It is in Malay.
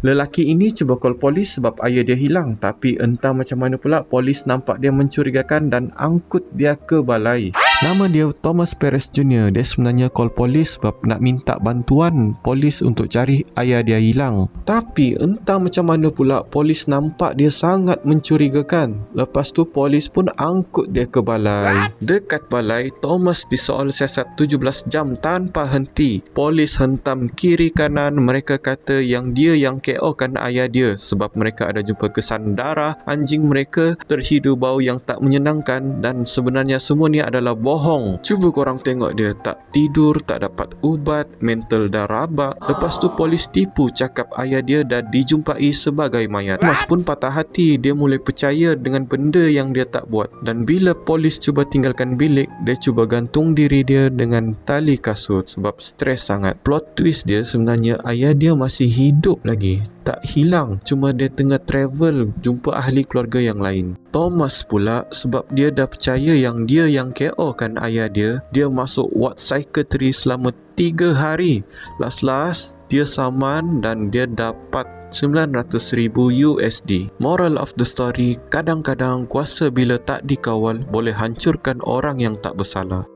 Lelaki ini cuba call polis sebab ayah dia hilang tapi entah macam mana pula polis nampak dia mencurigakan dan angkut dia ke balai. Nama dia Thomas Perez Jr. Dia sebenarnya call polis sebab nak minta bantuan polis untuk cari ayah dia hilang. Tapi entah macam mana pula polis nampak dia sangat mencurigakan. Lepas tu polis pun angkut dia ke balai. Dekat balai, Thomas disoal siasat 17 jam tanpa henti. Polis hentam kiri kanan mereka kata yang dia yang KO kan ayah dia sebab mereka ada jumpa kesan darah anjing mereka terhidu bau yang tak menyenangkan dan sebenarnya semua ni adalah bohong. Cuba korang tengok dia tak tidur, tak dapat ubat, mental dah rabak. Lepas tu polis tipu cakap ayah dia dah dijumpai sebagai mayat. Mas pun patah hati, dia mulai percaya dengan benda yang dia tak buat. Dan bila polis cuba tinggalkan bilik, dia cuba gantung diri dia dengan tali kasut sebab stres sangat. Plot twist dia sebenarnya ayah dia masih hidup lagi tak hilang cuma dia tengah travel jumpa ahli keluarga yang lain Thomas pula sebab dia dah percaya yang dia yang KO kan ayah dia dia masuk ward psychiatry selama 3 hari last-last dia saman dan dia dapat 900,000 USD. Moral of the story, kadang-kadang kuasa bila tak dikawal boleh hancurkan orang yang tak bersalah.